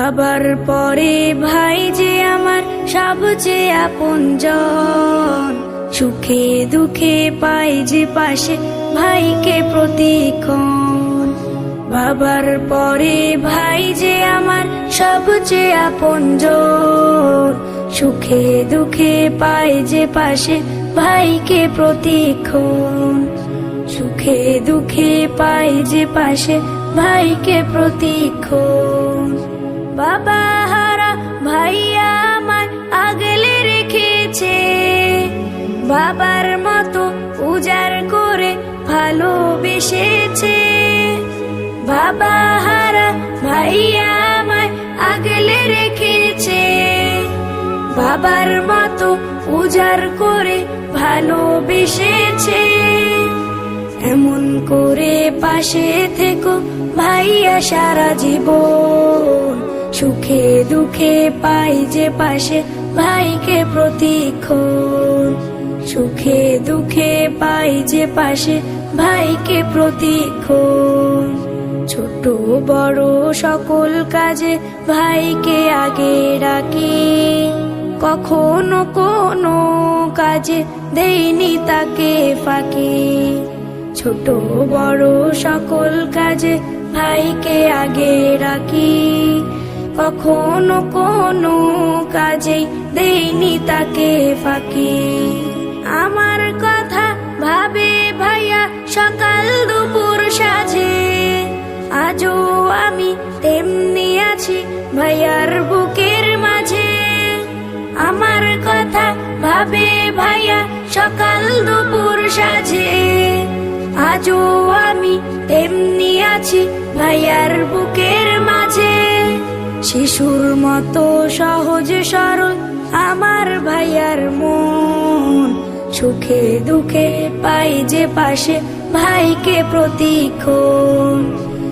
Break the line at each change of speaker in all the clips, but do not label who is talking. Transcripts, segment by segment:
বাবার পরে ভাই যে আমার সবচেয়ে আপনজন, সুখে দুঃখে পাই যে পাশে ভাইকে প্রতিক্ষণ। বাবার পরে ভাই যে আমার সবচেয়ে আপনজন, সুখে দুঃখে পাই যে পাশে ভাইকে প্রতিক্ষণ। সুখে দুঃখে পাই যে পাশে ভাইকে প্রতিক্ষণ। বাবা হারা ভাইয়া আমার আগলে রেখেছে। বাবার মতো উজাড় করে ভালোবেসেছে। বাবা হারা ভাইয়া আমায় আগলে রেখেছে। বাবার মতো উজাড় করে ভালোবেসেছে। এমন করে পাশে থেকো ভাইয়া সারা জীবন। দুঃখে পাই যে পাশে ভাইকে প্রতিক্ষণ। সুখে দুঃখে পাই যে পাশে ভাইকে প্রতিক্ষণ। ছোট বড় সকল কাজে ভাইকে আগে রাখি। কখনো কোনো কাজে দেইনি তাকে ফাঁকি। ছোট বড় সকল কাজে ভাইকে আগে রাখি। কখনো কোনো কাজে দেইনি তাকে ফাঁকি। আমার কথা ভাবে ভাইয়া, সকাল দুপুর সাজে। আজও আমি তেমনি আছি ভাইয়ার বুকের মাঝে। আমার কথা ভাবে ভাইয়া, সকাল দুপুর সাজে। আজও আমি তেমনি আছি ভাইয়ার বুকের শিশুর মতো সহজ সরল আমার ভাইয়ার মন। সুখে দুঃখে পাই যে পাশে ভাইকে প্রতিক্ষণ।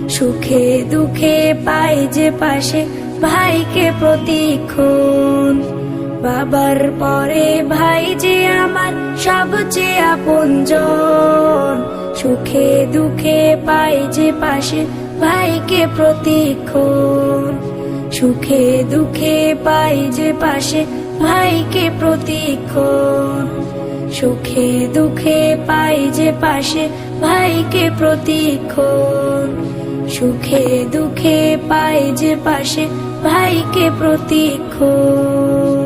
সুখে দুঃখে পাই যে পাশে ভাইকে প্রতিক্ষণ। বাবার পরে ভাই যে আমার সবচেয়ে আপনজন। সুখে দুঃখে পাই যে পাশে ভাইকে প্রতিক্ষণ। সুখে দুঃখে পাই যে পাশে ভাইকে প্রতিক্ষণ। সুখে দুঃখে পাই যে পাশে ভাইকে প্রতিক্ষণ। সুখে দুঃখে পাই যে পাশে ভাইকে প্রতিক্ষণ।